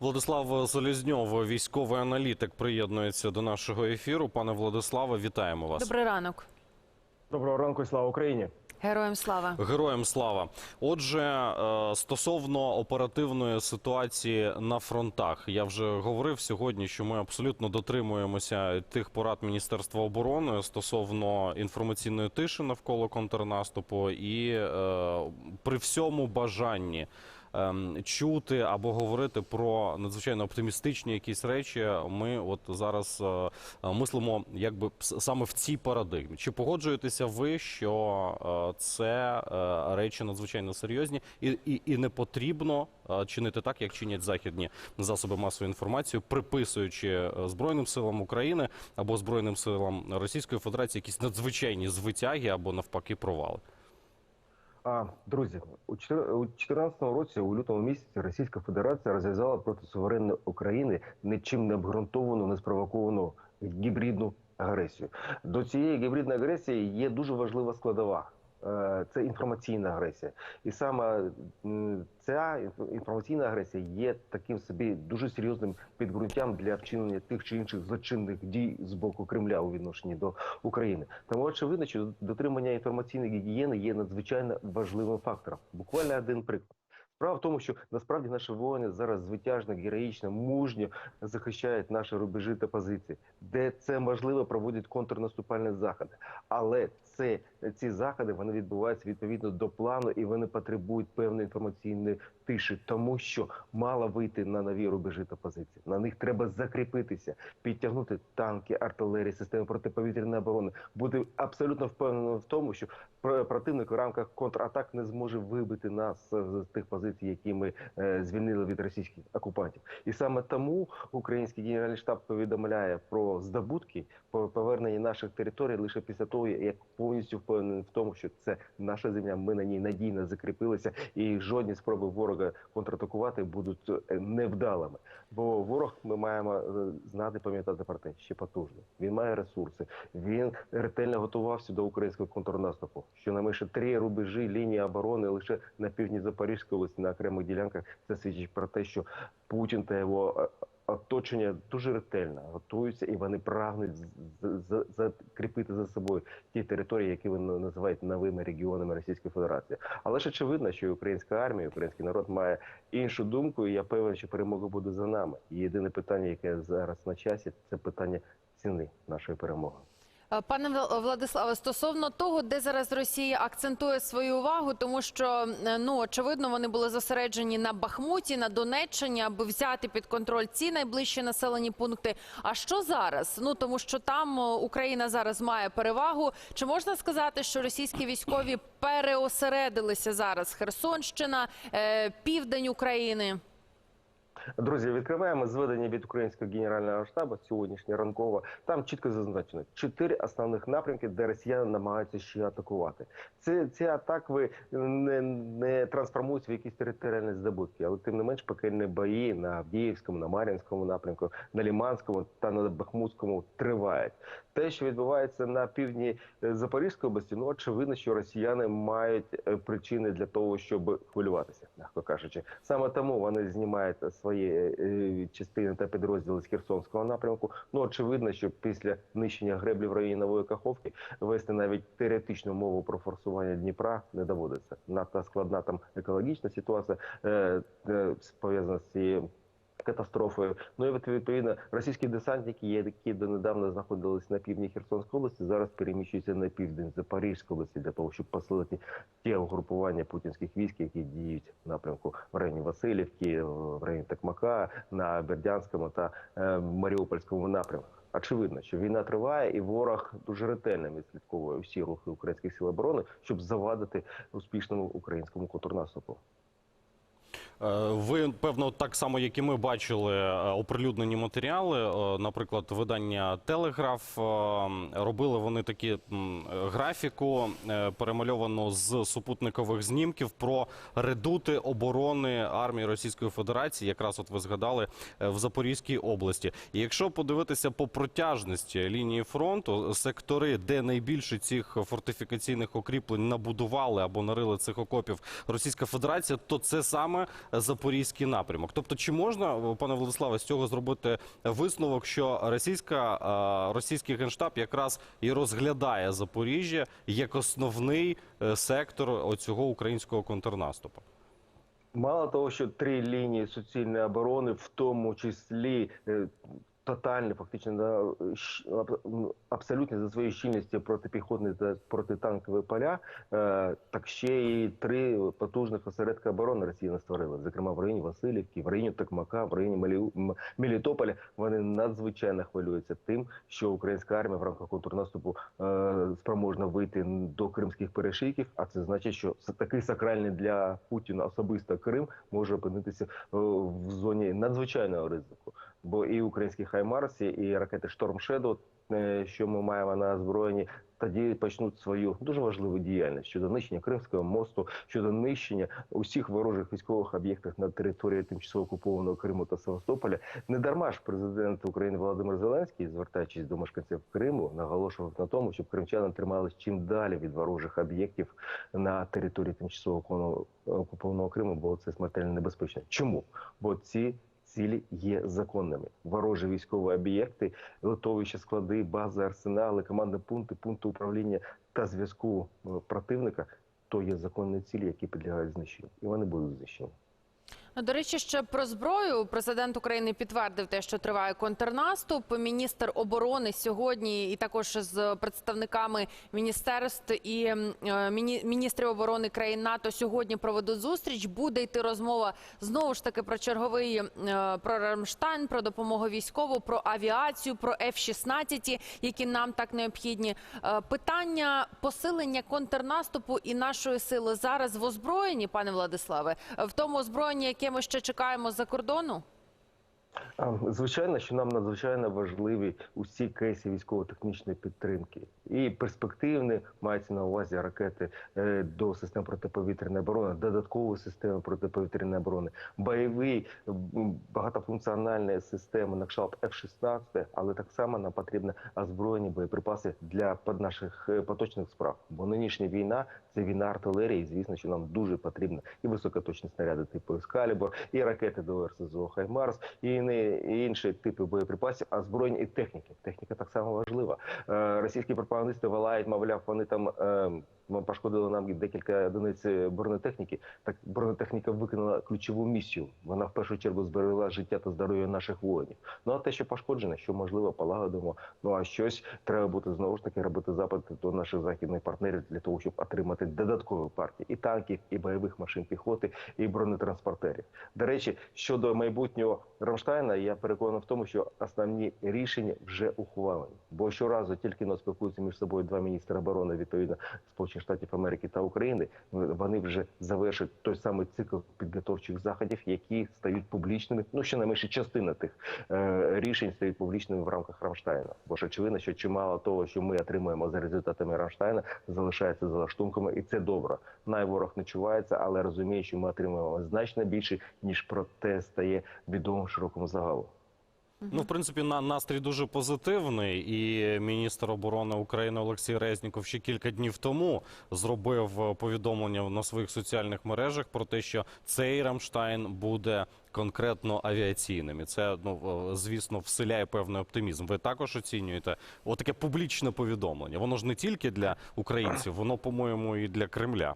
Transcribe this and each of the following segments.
Владислав Залізньов, військовий аналітик, приєднується до нашого ефіру. Пане Владиславе, вітаємо вас. Добрий ранок. Доброго ранку, і слава Україні. Героям слава. Героям слава. Отже, е, стосовно оперативної ситуації на фронтах, я вже говорив сьогодні, що ми абсолютно дотримуємося тих порад Міністерства оборони стосовно інформаційної тиші навколо контрнаступу, і е, при всьому бажанні. Ем, Чути або говорити про надзвичайно оптимістичні якісь речі, ми от зараз е, мислимо якби саме в цій парадигмі. Чи погоджуєтеся ви, що е, це е, речі надзвичайно серйозні і, і, і не потрібно чинити так, як чинять західні засоби масової інформації, приписуючи Збройним силам України або Збройним силам Російської Федерації якісь надзвичайні звитяги або навпаки провали? А друзі, у 2014 році, у лютому місяці, Російська Федерація розв'язала проти суверенної України нічим не обґрунтовану, не спровоковану гібридну агресію. До цієї гібридної агресії є дуже важлива складова. Е, Це інформаційна агресія, і саме ця інф- інформаційна агресія є таким собі дуже серйозним підґрунтям для вчинення тих чи інших злочинних дій з боку Кремля у відношенні до України. Тому очевидно, що дотримання інформаційної гігієни є надзвичайно важливим фактором. Буквально один приклад. Справа в тому, що насправді наші воїни зараз звитяжно, героїчно, мужньо захищають наші рубежі та позиції, де це можливо проводять контрнаступальні заходи. Але це ці заходи вони відбуваються відповідно до плану і вони потребують певної інформаційної тиші, тому що мало вийти на нові рубежі та позиції. На них треба закріпитися, підтягнути танки, артилерії, системи протиповітряної оборони. Бути абсолютно впевненим в тому, що про- противник у рамках контратак не зможе вибити нас з тих позицій, які ми е, звільнили від російських окупантів. І саме тому український генеральний штаб повідомляє про здобутки по поверненні наших територій лише після того, як повністю впевнений в тому, що це наша земля. Ми на ній надійно закріпилися, і жодні спроби ворога контратакувати будуть е, невдалими. Бо ворог ми маємо е, знати, пам'ятати про те, ще потужний. Він має ресурси. Він ретельно готувався до українського контрнаступу. Що Щонайменше три рубежі лінії оборони лише на півдні Запорізької області на окремих ділянках. Це свідчить про те, що Путін та його е, оточення дуже ретельно готуються, і вони прагнуть закріпити за собою ті території, які вони називають новими регіонами Російської Федерації. Але ж очевидно, що українська армія, український народ має іншу думку, і я певен, що перемога буде за нами. І єдине питання, яке зараз на часі, це питання ціни нашої перемоги. Е, Пане Владиславе, стосовно того, де зараз Росія акцентує свою увагу, тому що е, ну очевидно вони були зосереджені на Бахмуті, на Донеччині, аби взяти під контроль ці найближчі населені пункти. А що зараз? Ну тому що там е, Україна зараз має перевагу. Чи можна сказати, що російські військові переосередилися зараз? Херсонщина, е, південь України. Друзі, відкриваємо зведення від українського генерального штабу сьогоднішнє ранково. Там чітко зазначено чотири основних напрямки, де росіяни намагаються ще атакувати. Це ці атаки не, не трансформуються в якісь територіальні здобутки, але тим не менш пекельні бої на Авдіївському, на Мар'їнському напрямку, на Ліманському та на Бахмутському тривають. Те, що відбувається на півдні е, Запорізької області, ну очевидно, що росіяни мають е, причини для того, щоб хвилюватися, м'яко кажучи. Саме тому вони знімають свої е, частини та підрозділи з Херсонського напрямку. Ну очевидно, що після нищення греблі в районі Нової Каховки вести навіть теоретичну мову про форсування Дніпра не доводиться. Надто складна там екологічна ситуація е, е, пов'язана з цією катастрофою. Ну і відповідно російські десантники, які донедавна знаходились на півдні Херсонської області, зараз переміщуються на південь Запорізької області для того, щоб посилити ті угрупування путінських військ, які діють в напрямку в районі Васильівки, в районі Токмака, на Бердянському та е, Маріупольському напрямку. Очевидно, що війна триває, і ворог дуже ретельно відслідковує всі рухи українських сил оборони, щоб завадити успішному українському контрнаступу. Е, Ви певно так само, як і ми бачили е, оприлюднені матеріали. Е, Наприклад, видання Телеграф робили вони такі графіку, перемальовану з супутникових знімків про редути оборони армії Російської Федерації. Якраз от ви згадали в Запорізькій області. І якщо подивитися по протяжності лінії фронту, сектори, де найбільше цих фортифікаційних укріплень набудували або нарили цих окопів Російська Федерація, то це саме запорізький напрямок. Тобто, чи можна, е, пане Владиславе, з цього зробити висновок, що російська е, російський генштаб якраз і розглядає Запоріжжя як основний е, сектор оцього українського контрнаступу? Мало того, що три лінії суцільної оборони, в тому числі тотальні, фактично на щ- аб- м, абсолютні за своєю щільністю протипіхотні та протитанкові поля, е, так ще і три потужних осередки оборони Росія створила, зокрема в районі Васильівки, в районі Токмака, в районі Мелітополя. Вони надзвичайно хвилюються тим, що українська армія в рамках контрнаступу е, спроможна вийти до кримських перешийків. А це значить, що такий сакральний для Путіна особисто Крим може опинитися е, в зоні надзвичайного ризику. Бо і українські хаймарси, і ракети Шторм Шедоу, що ми маємо на озброєнні, тоді почнуть свою дуже важливу діяльність щодо нищення Кримського мосту, щодо нищення усіх ворожих військових об'єктів на території тимчасово окупованого Криму та Севастополя. Не дарма ж президент України Володимир Зеленський, звертаючись до мешканців Криму, наголошував на тому, щоб кримчани тримались чим далі від ворожих об'єктів на території тимчасово окупованого Криму, бо це смертельно небезпечно. Чому? Бо ці цілі є законними. Ворожі військові об'єкти, литовища, склади, бази, арсенали, командні пункти, пункти управління та зв'язку е, противника то є законні цілі, які підлягають знищенню, і вони будуть знищені. Ну, До речі, ще про зброю президент України підтвердив те, що триває контрнаступ. Міністр оборони сьогодні, і також з представниками міністерств і е, міні- міністрів оборони країн НАТО сьогодні проведуть зустріч. Буде йти розмова знову ж таки про черговий е, про Рамштайн, про допомогу військову, про авіацію, про F-16, які нам так необхідні. Е, Питання посилення контрнаступу і нашої сили зараз в озброєнні, пане Владиславе, в тому озброєнні, яке ми ще чекаємо за кордону. Звичайно, що нам надзвичайно важливі усі кейси військово-технічної підтримки. І перспективні мається на увазі ракети е, до систем протиповітряної оборони, додаткові системи протиповітряної оборони, бойові багатофункціональні системи на кшталт F-16, але так само нам потрібно озброєні боєприпаси для наших е, поточних справ. Бо нинішня війна це війна артилерії. Звісно, що нам дуже потрібно і високоточні снаряди типу Ескалібор, і ракети до РСЗО Хаймарс, і не і інші типи боєприпасів, а збройні і техніки. Техніка так само важлива. Е, російські пропагандисти валають, мовляв, вони там. Е, пошкодили нам декілька одиниць бронетехніки. Так бронетехніка виконала ключову місію. Вона в першу чергу зберегла життя та здоров'я наших воїнів. Ну а те, що пошкоджене, що можливо полагодимо. Ну а щось треба буде знову ж таки робити запит до наших західних партнерів для того, щоб отримати додаткові партії і танків, і бойових машин піхоти, і бронетранспортерів. До речі, щодо майбутнього Рамштайна, я переконаний в тому, що основні рішення вже ухвалені. Бо щоразу тільки но спілкуються між собою два міністри оборони відповідно Сполучених Штатів Америки та України. Вони вже завершать той самий цикл підготовчих заходів, які стають публічними. Ну щонайменше частина тих е, рішень стають публічними в рамках Рамштайна. Бо ж очевидно, що чимало того, що ми отримуємо за результатами Рамштайна, залишається за лаштунками, і це добре. Найворог не чувається, але розуміє, що ми отримуємо значно більше, ніж про те стає відомим широкому загалу. Ну, в принципі, на настрій дуже позитивний, і міністр оборони України Олексій Резніков ще кілька днів тому зробив повідомлення на своїх соціальних мережах про те, що цей Рамштайн буде конкретно авіаційним. І це ну е, звісно вселяє певний оптимізм. Ви також оцінюєте отаке публічне повідомлення. Воно ж не тільки для українців, воно, по-моєму, і для Кремля.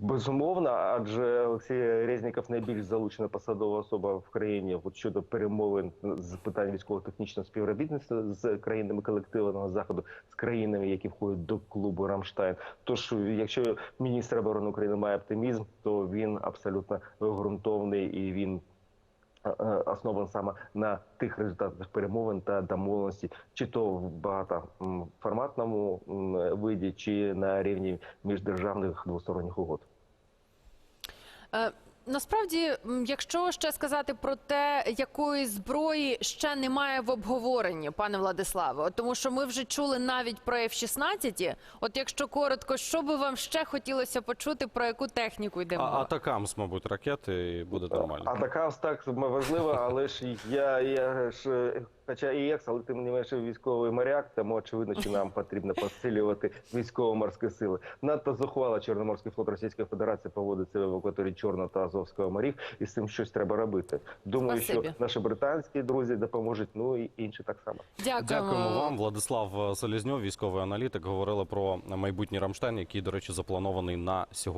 Безумовно, адже Олексій Резніков найбільш залучена посадова особа в країні от щодо перемовин з питань військово-технічного співробітництва з країнами колективного заходу, з країнами, які входять до клубу Рамштайн. Тож, якщо міністр оборони України має оптимізм, то він абсолютно ґрунтовний і він основан саме на тих результатах перемовин та домовленості, чи то в багатоформатному виді, чи на рівні міждержавних двосторонніх угод. Насправді, якщо ще сказати про те, якої зброї ще немає в обговоренні, пане Владиславе, тому що ми вже чули навіть про F-16, От якщо коротко, що би вам ще хотілося почути, про яку техніку йде мова? атакамс, мабуть, ракети, і буде нормально. Атакамс так важливо, але ж я, я ж е, хоча і екс, але тим не менше військовий моряк, тому очевидно, що нам потрібно посилювати військово-морські сили. Надто зухвало Чорноморський флот Російської Федерації поводить себе в акваторії Чорного та Азовського морів, і з цим щось треба робити. Думаю, Спасибі. що наші британські друзі допоможуть, ну і інші так само. Дякуємо. Дякуємо вам, Владислав Селезньов, військовий аналітик. Говорили про майбутній Рамштайн, який, до речі, запланований на сьогодні.